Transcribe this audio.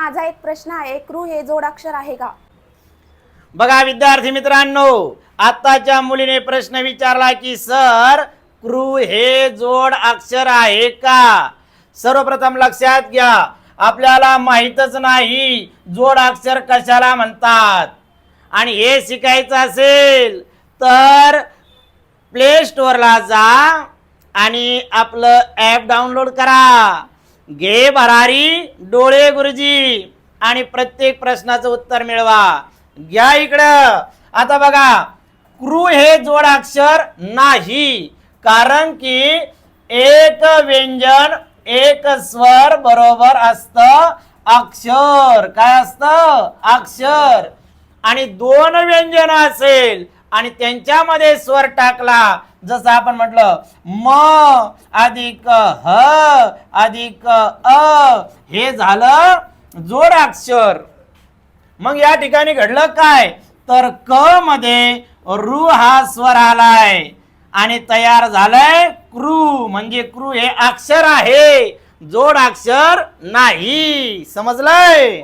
माझा एक प्रश्न आहे क्रू हे जोडाक्षर आहे का? बघा विद्यार्थी मित्रांनो आताच्या मुलीने प्रश्न विचारला की सर क्रू हे जोड अक्षर आहे का? सर्वप्रथम लक्षात घ्या आपल्याला माहीतच नाही जोड अक्षर कशाला म्हणतात. आणि हे शिकायचं असेल तर प्ले स्टोअरला जा आणि आपलं ॲप डाउनलोड करा. घे भरारी डोळे गुरुजी. आणि प्रत्येक प्रश्नाचं उत्तर मिळवा. घ्या इकडं. आता बघा क्रू हे जोडाक्षर नाही. कारण की एक व्यंजन एक स्वर बरोबर असतं अक्षर. काय असतं? अक्षर. आणि दोन व्यंजन असेल आणि त्यांच्यामध्ये स्वर टाकला. जसं आपण म्हटलं म अधिक ह अधिक अ हे झालं जोडाक्षर मग या ठिकाणी घडलं काय? तर क मध्ये रु हा स्वर आलाय आणि तयार झालंय क्रू. म्हणजे क्रू हे अक्षर आहे. जोड अक्षर नाही. समजलंय?